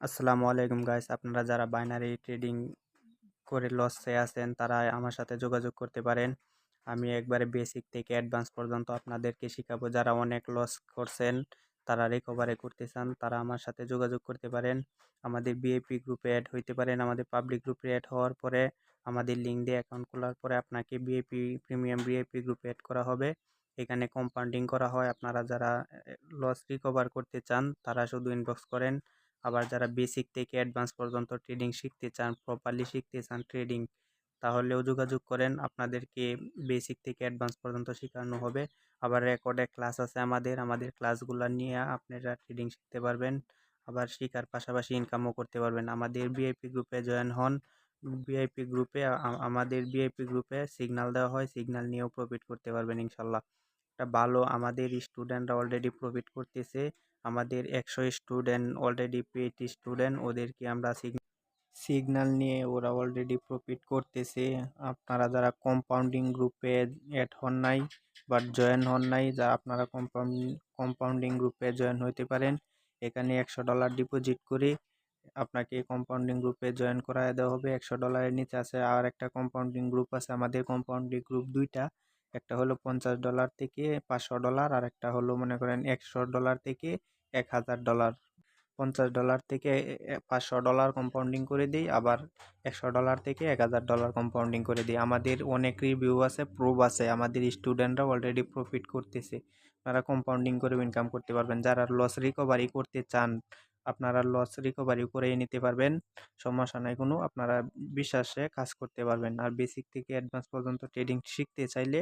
আসসালামু আলাইকুম গাইস আপনারা যারা বাইনারি ট্রেডিং করে লসে আছেন তারা আমার সাথে যোগাযোগ করতে পারেন। আমি একবারে বেসিক থেকে অ্যাডভান্স পর্যন্ত আপনাদেরকে শেখাবো। যারা অনেক লস করছেন, তারা রিকভারি করতে চান, তারা আমার সাথে যোগাযোগ করতে পারেন। আমাদের বিএপি গ্রুপে অ্যাড হইতে পারেন। আমাদের পাবলিক গ্রুপে অ্যাড হওয়ার পরে আমাদের লিঙ্ক দিয়ে অ্যাকাউন্ট খোলার পরে আপনাকে বিএপি প্রিমিয়াম বিএপি গ্রুপে অ্যাড করা হবে। এখানে কম্পাউন্ডিং করা হয়। আপনারা যারা লস রিকভার করতে চান, তারা শুধু ইনবক্স করেন। আবার যারা বেসিক থেকে অ্যাডভান্স পর্যন্ত ট্রেডিং শিখতে চান প্রপারলি শিখতে চান ট্রেডিং তাহলেও যোগাযোগ করেন। আপনাদেরকে বেসিক থেকে অ্যাডভান্স পর্যন্ত শেখানো হবে। আবার রেকর্ডে ক্লাস আছে আমাদের। আমাদের ক্লাসগুলো নিয়ে আপনারা ট্রেডিং শিখতে পারবেন। আবার শেখার পাশাপাশি ইনকামও করতে পারবেন। আমাদের বিআইপি গ্রুপে জয়েন হন। বিআইপি গ্রুপে আমাদের বিআইপি গ্রুপে সিগনাল দেওয়া হয়। সিগনাল নিয়েও প্রফিট করতে পারবেন ইনশাল্লাহ। ভালো আমাদের স্টুডেন্টরা অলরেডি প্রফিট করতেছে। আমাদের একশো স্টুডেন্ট অলরেডি পেড স্টুডেন্ট ওদেরকে আমরা সিগনাল নিয়ে ওরা অলরেডি প্রফিট করতেছে। আপনারা যারা কম্পাউন্ডিং গ্রুপে অ্যাড হন নাই বাট জয়েন হন নাই, যা আপনারা কম্পাউন্ড কম্পাউন্ডিং গ্রুপে জয়েন হইতে পারেন, এখানে একশো ডলার ডিপোজিট করে আপনাকে কম্পাউন্ডিং গ্রুপে জয়েন করায় দেওয়া হবে। একশো ডলারের নিচে আছে আর একটা কম্পাউন্ডিং গ্রুপ আছে। আমাদের কম্পাউন্ডিং গ্রুপ দুইটা। একটা হলো পঞ্চাশ ডলার থেকে পাঁচশো ডলার আর একটা হলো মনে করেন একশো ডলার থেকে এক হাজার ডলার পঞ্চাশ ডলার থেকে পাঁচশো ডলার কম্পাউন্ডিং করে দিই, আবার একশো ডলার থেকে এক হাজার ডলার কম্পাউন্ডিং করে দিই। আমাদের অনেক রিভিউ আছে প্রুভ আছে, আমাদের স্টুডেন্টরা অলরেডি প্রফিট করতেছে। তারা কম্পাউন্ডিং করে ইনকাম করতে পারবেন। যারা লস রিকভারি করতে চান আপনারা লস রিকভারি করে নিতে পারবেন। সমস্যা নাই কোনো, আপনারা বিশ্বাসে কাজ করতে পারবেন। আর বেসিক থেকে অ্যাডভান্স পর্যন্ত ট্রেডিং শিখতে চাইলে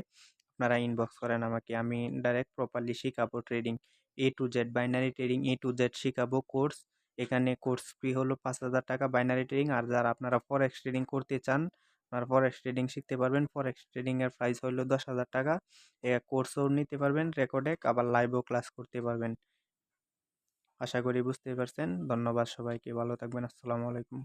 আপনারা ইনবক্স করেন আমাকে, আমি ডাইরেক্ট প্রপারলি শেখাবো trading A to Z binary trading A to Z শেখাবো কোর্স এখানে কোর্স ফি হলো পাঁচ হাজার টাকা বাইনারি ট্রেডিং আর যারা আপনারা ফরেক্স ট্রেডিং করতে চান, আপনারা ফরেক্স ট্রেডিং শিখতে পারবেন। ফরেক্স ট্রেডিংয়ের প্রাইস হলো দশ হাজার টাকা। এ কোর্সও নিতে পারবেন রেকর্ডে আবার লাইভও ক্লাস করতে পারবেন। আশা করি বুঝতে পারছেন। ধন্যবাদ সবাইকে। ভালো থাকবেন। আসসালামু আলাইকুম।